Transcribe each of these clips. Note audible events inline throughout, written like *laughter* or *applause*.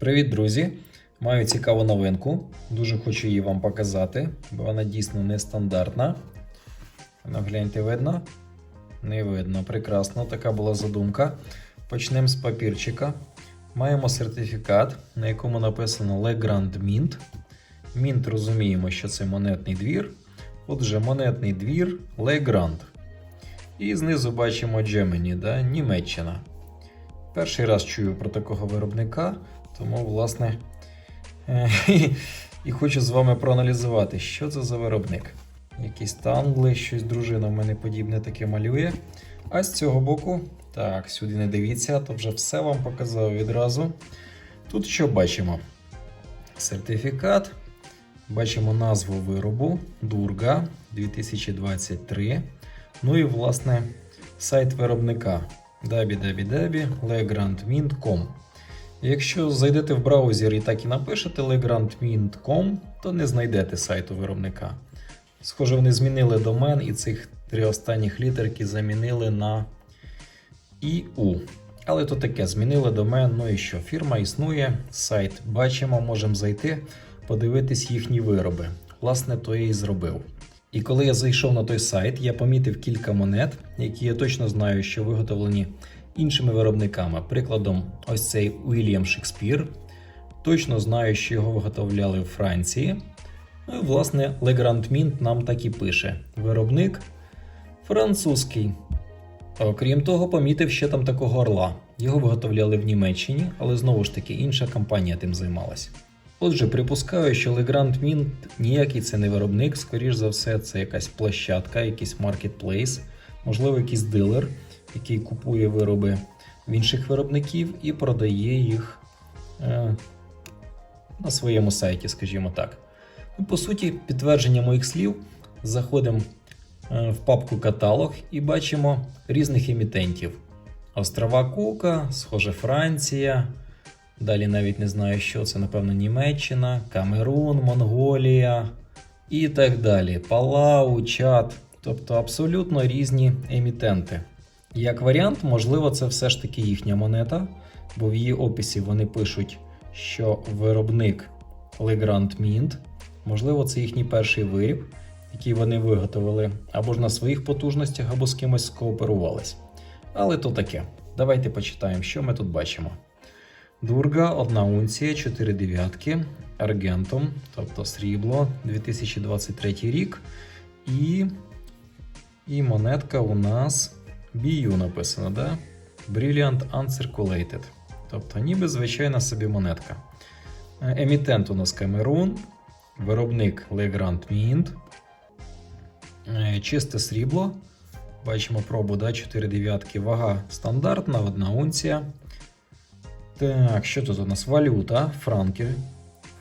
Привіт, друзі! Маю цікаву новинку. Дуже хочу її вам показати, бо вона дійсно нестандартна. Ну, гляньте, видно? Не видно. Прекрасно, така була задумка. Почнемо з папірчика. Маємо сертифікат, на якому написано Le Grand Mint. Mint розуміємо, що це монетний двір. Отже, монетний двір Le Grand. І знизу бачимо Gemini, да? Німеччина. Перший раз чую про такого виробника, тому, власне, е, *laughs* і хочу з вами проаналізувати, що це за виробник. Якісь тангли, щось дружина в мене подібне таке малює. А з цього боку, так, сюди не дивіться, то вже все вам показав відразу. Тут що бачимо? Сертифікат. Бачимо назву виробу Durga 2023. Ну і, власне, сайт виробника www.legrandmint.com. Якщо зайдете в браузер і так і напишете legrandmint.com, то не знайдете сайту виробника. Схоже, вони змінили домен і цих три останніх літерки замінили на IU. Але то таке, змінили домен, ну і що? Фірма існує, сайт бачимо, можемо зайти, подивитись їхні вироби. Власне, то я і зробив. І коли я зайшов на той сайт, я помітив кілька монет, які я точно знаю, що виготовлені іншими виробниками. Прикладом, ось цей Уільям Шекспір. Точно знаю, що його виготовляли в Франції. Ну і власне Legrand Mint нам так і пише: виробник французький. Окрім того, помітив ще там такого орла. Його виготовляли в Німеччині, але знову ж таки інша компанія тим займалась. Отже, припускаю, що Legrand Mint ніякий це не виробник, скоріш за все, це якась площадка, якийсь маркетплейс, можливо, якийсь дилер, який купує вироби в інших виробників і продає їх е, на своєму сайті, скажімо так. Ну, по суті, підтвердження моїх слів, заходимо е, в папку каталог і бачимо різних емітентів. Острова Кука, схоже, Франція. Далі навіть не знаю, що це, напевно, Німеччина, Камерун, Монголія і так далі. Палау, Чад. Тобто абсолютно різні емітенти. Як варіант, можливо, це все ж таки їхня монета, бо в її описі вони пишуть, що виробник Legrand Mint, можливо, це їхній перший виріб, який вони виготовили, або ж на своїх потужностях, або з кимось скооперувались. Але то таке. Давайте почитаємо, що ми тут бачимо. Дурга, 1 унція, 4 дев'ятки, аргентом, тобто срібло, 2023 рік. І, і монетка у нас BU написано, да? Brilliant Uncirculated. Тобто, ніби звичайна собі монетка. Е, Емітент у нас Камерун, виробник Legrand Mint. Е, Чисте срібло. Бачимо пробу, да? 4 дев'ятки. Вага стандартна, 1 унція. Так, що тут у нас? Валюта, франки.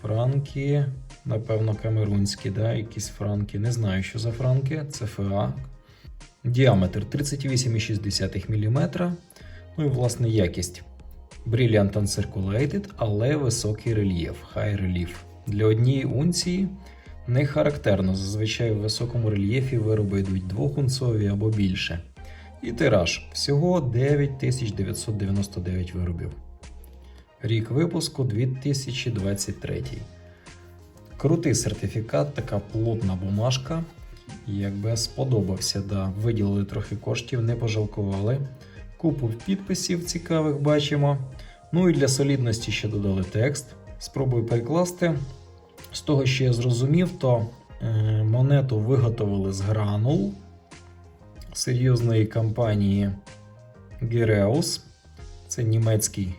Франки, напевно, камерунські, да? якісь франки. Не знаю, що за франки. ЦФА. Діаметр 38,6 мм. Ну і власне якість. Brilliant Uncirculated, але високий рельєф, high relief. Для однієї унції не характерно. Зазвичай у високому рельєфі вироби йдуть двохунцові або більше. І тираж всього 9999 виробів. Рік випуску 2023. Крутий сертифікат, така плотна бумажка. Якби сподобався, да. виділили трохи коштів, не пожалкували. Купу підписів цікавих бачимо. Ну і для солідності ще додали текст. Спробую перекласти. З того, що я зрозумів, то е, монету виготовили з гранул серйозної компанії Gereus. Це німецький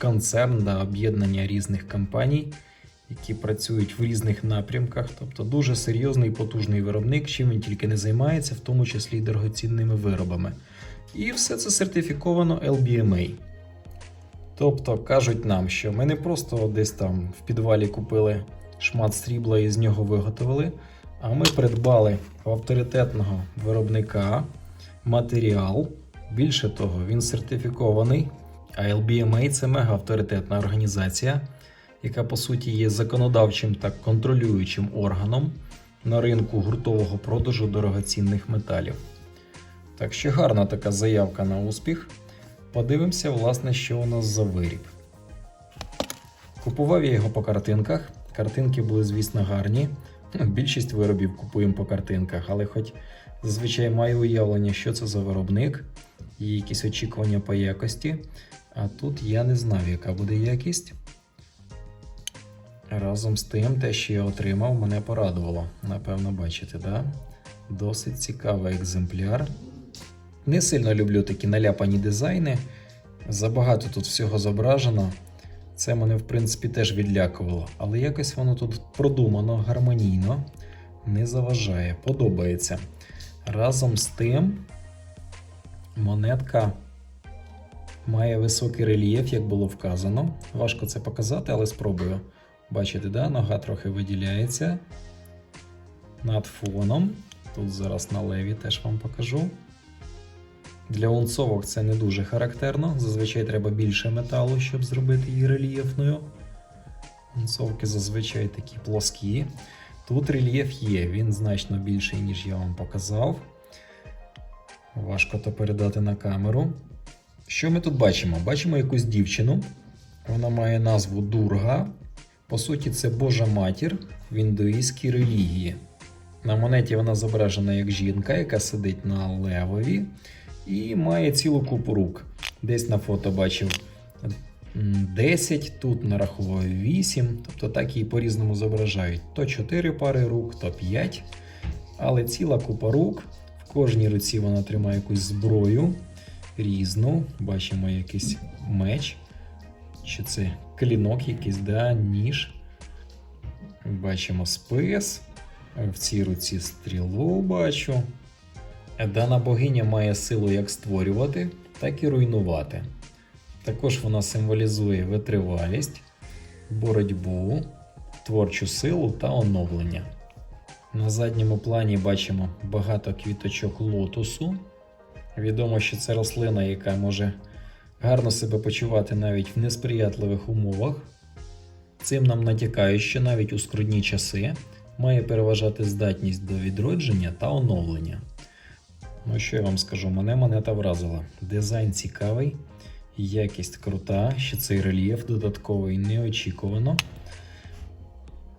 концерн да, об'єднання різних компаній, які працюють в різних напрямках. Тобто дуже серйозний і потужний виробник, чим він тільки не займається, в тому числі й дорогоцінними виробами. І все це сертифіковано LBMA. Тобто кажуть нам, що ми не просто десь там в підвалі купили шмат срібла і з нього виготовили, а ми придбали в авторитетного виробника матеріал. Більше того, він сертифікований. А LBMA це мега авторитетна організація, яка по суті є законодавчим та контролюючим органом на ринку гуртового продажу дорогоцінних металів. Так що гарна така заявка на успіх. Подивимося, власне, що у нас за виріб. Купував я його по картинках. Картинки були, звісно, гарні. Ну, Більшість виробів купуємо по картинках, але хоч зазвичай маю уявлення, що це за виробник, є якісь очікування по якості. А тут я не знав, яка буде якість. Разом з тим, те, що я отримав, мене порадувало. Напевно, бачите, да? Досить цікавий екземпляр. Не сильно люблю такі наляпані дизайни. Забагато тут всього зображено. Це мене, в принципі, теж відлякувало. Але якось воно тут продумано, гармонійно, не заважає, подобається. Разом з тим, монетка має високий рельєф, як було вказано. Важко це показати, але спробую. Бачите, да? нога трохи виділяється над фоном. Тут зараз на леві теж вам покажу. Для унцовок це не дуже характерно. Зазвичай треба більше металу, щоб зробити її рельєфною. Унцовки зазвичай такі плоскі. Тут рельєф є, він значно більший, ніж я вам показав. Важко то передати на камеру. Що ми тут бачимо? Бачимо якусь дівчину. Вона має назву Дурга. По суті, це Божа матір в індуїзькій релігії. На монеті вона зображена як жінка, яка сидить на левові і має цілу купу рук. Десь на фото бачив 10, тут нарахував 8, тобто так її по-різному зображають. То 4 пари рук, то 5. Але ціла купа рук. В кожній руці вона тримає якусь зброю різну. Бачимо якийсь меч. Чи це клінок якийсь, да, ніж. Бачимо спис. В цій руці стрілу бачу. Дана богиня має силу як створювати, так і руйнувати. Також вона символізує витривалість, боротьбу, творчу силу та оновлення. На задньому плані бачимо багато квіточок лотосу. Відомо, що це рослина, яка може гарно себе почувати навіть в несприятливих умовах. Цим нам натякає, що навіть у скрутні часи має переважати здатність до відродження та оновлення. Ну, що я вам скажу, мене монета вразила. Дизайн цікавий, якість крута, ще цей рельєф додатковий неочікувано.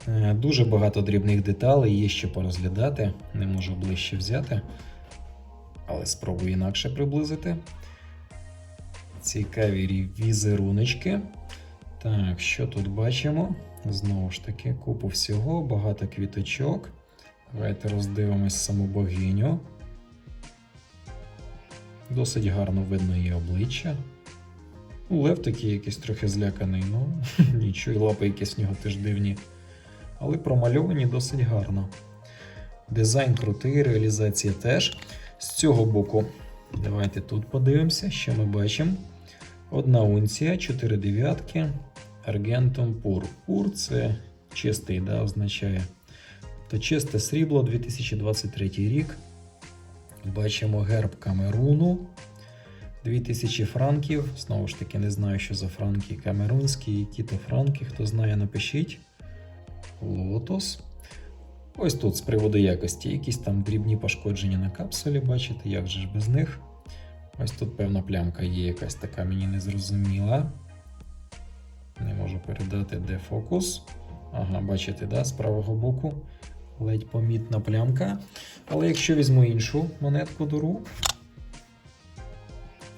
Е, Дуже багато дрібних деталей, є що порозглядати, не можу ближче взяти, але спробую інакше приблизити. Цікаві візеруночки. Так, що тут бачимо? Знову ж таки, купу всього, багато квіточок. Давайте роздивимось саму богиню. Досить гарно видно її обличчя. Ну, Лев такий якийсь трохи зляканий, ну *laughs* нічого, і лапи якісь в нього теж дивні. Але промальовані досить гарно. Дизайн крутий, реалізація теж. З цього боку, давайте тут подивимося, що ми бачимо. Одна унція, 4 дев'ятки, аргентум пур. Пур це чистий, да, означає. То чисте срібло 2023 рік. Бачимо герб Камеруну. 2000 франків. Знову ж таки, не знаю, що за франки камерунські, які то франки. Хто знає, напишіть. Лотос. Ось тут з приводу якості. Якісь там дрібні пошкодження на капсулі, бачите, як же ж без них. Ось тут певна плямка є якась така мені незрозуміла. Не можу передати, де фокус. Ага, бачите, да, з правого боку. Ледь помітна плямка. Але якщо візьму іншу монетку до рук,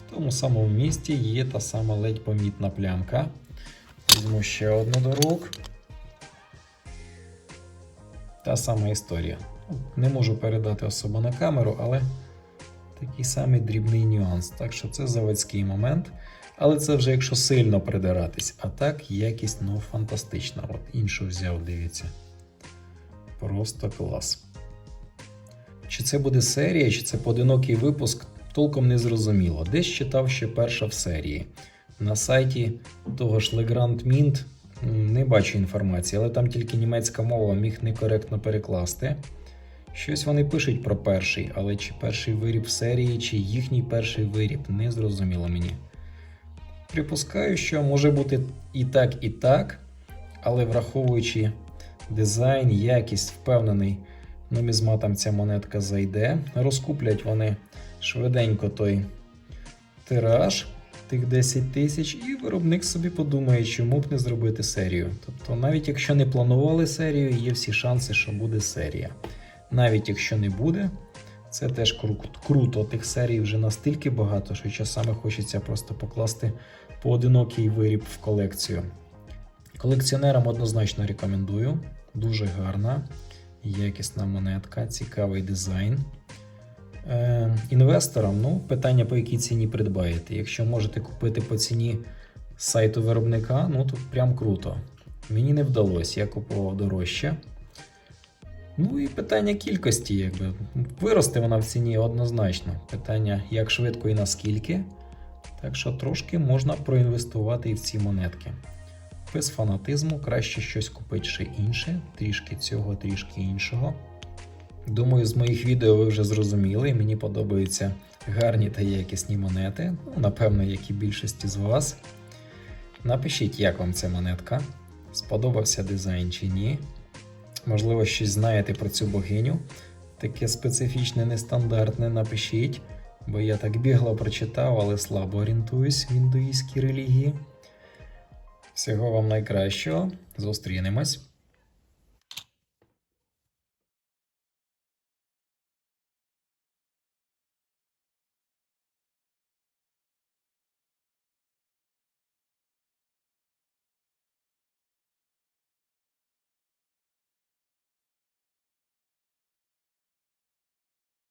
в тому самому місці є та сама ледь помітна плямка. Візьму ще одну до рук. Та сама історія. Не можу передати особо на камеру, але такий самий дрібний нюанс. Так що це заводський момент. Але це вже якщо сильно придиратись. А так якість ну, фантастична. От іншу взяв, дивіться. Просто клас. Чи це буде серія, чи це поодинокий випуск, толком не зрозуміло. Десь читав, що перша в серії. На сайті того ж Legrand Mint не бачу інформації, але там тільки німецька мова міг некоректно перекласти. Щось вони пишуть про перший, але чи перший виріб серії, чи їхній перший виріб, не зрозуміло мені. Припускаю, що може бути і так, і так, але враховуючи дизайн, якість, впевнений, нумізматам ця монетка зайде. Розкуплять вони швиденько той тираж. тих 10 тисяч, і виробник собі подумає, чому б не зробити серію. Тобто, навіть якщо не планували серію, є всі шанси, що буде серія. Навіть якщо не буде, це теж кру- круто. Тих серій вже настільки багато, що часами хочеться просто покласти поодинокий виріб в колекцію. Колекціонерам однозначно рекомендую. Дуже гарна, якісна монетка, цікавий дизайн. Е, інвесторам, ну, питання по якій ціні придбаєте. Якщо можете купити по ціні сайту виробника, ну то прям круто. Мені не вдалося, я купував дорожче. Ну і питання кількості, якби. Виросте вона в ціні однозначно. Питання, як швидко і наскільки. Так що трошки можна проінвестувати і в ці монетки. Без фанатизму краще щось купити ще інше, трішки цього, трішки іншого. Думаю, з моїх відео ви вже зрозуміли, мені подобаються гарні та якісні монети. Ну, напевно, як і більшості з вас. Напишіть, як вам ця монетка. Сподобався дизайн чи ні. Можливо, щось знаєте про цю богиню. Таке специфічне, нестандартне напишіть, бо я так бігло прочитав, але слабо орієнтуюсь в індуїзькій релігії. Всього вам найкращого. Зустрінемось.